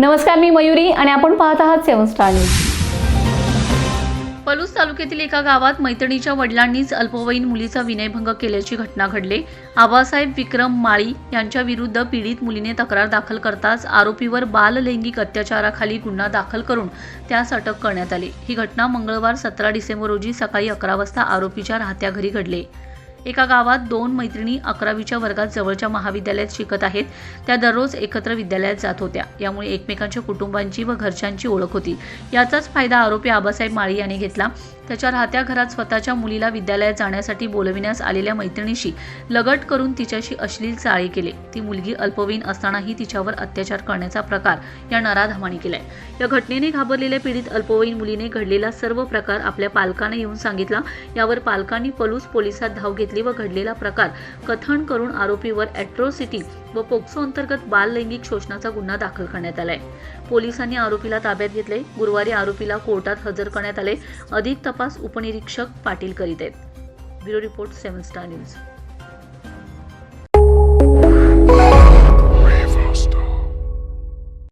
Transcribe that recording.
नमस्कार मी मयुरी आणि आपण पाहत आहात सेवन स्टार न्यूज. पलूस तालुक्यातील एका गावात मैत्रिणीच्या वडिलांनीच अल्पवयीन मुलीचा विनयभंग केल्याची घटना घडली. आबासाहेब विक्रम माळी यांच्या विरुद्ध पीडित मुलीने तक्रार दाखल करताच आरोपीवर बाललैंगिक अत्याचाराखाली गुन्हा दाखल करून त्यास अटक करण्यात आली. ही घटना मंगळवार सतरा डिसेंबर रोजी सकाळी अकरा वाजता आरोपीच्या राहत्या घरी घडली. एका गावात दोन मैत्रिणी अकरावीच्या वर्गात जवळच्या महाविद्यालयात शिकत आहेत. त्या दररोज एकत्र विद्यालयात जात होत्या. यामुळे एकमेकांच्या कुटुंबांची व घरच्यांची ओळख होती. याचाच फायदा आरोपी आबासाहेब माळी याने घेतला. त्याच्या राहत्या घरात स्वतःच्या मुलीला विद्यालयात जाण्यासाठी बोलविण्यास आलेल्या मैत्रिणीशी लगट करून तिच्याशी अश्लील चाळी केले. ती मुलगी अल्पवयीन असतानाही तिच्यावर अत्याचार करण्याचा प्रकार या नराधमाने केलाय. या घटनेने घाबरलेल्या पीडित अल्पवयीन मुलीने घडलेला सर्व प्रकार आपल्या पालकाने येऊन सांगितला. यावर पालकांनी पलूस पोलिसात धाव घेतली व घडलेला प्रकार कथन करून आरोपीवर ॲट्रोसिटी व पोक्सो अंतर्गत बाल लैंगिक शोषणाचा गुन्हा दाखल करण्यात आलाय. पोलिसांनी आरोपीला ताब्यात घेतले गुरुवारी आरोपीला कोर्टात हजर करण्यात आले अधिक तपास उपनिरीक्षक पाटील करीत आहेत. Bureau report seven star news.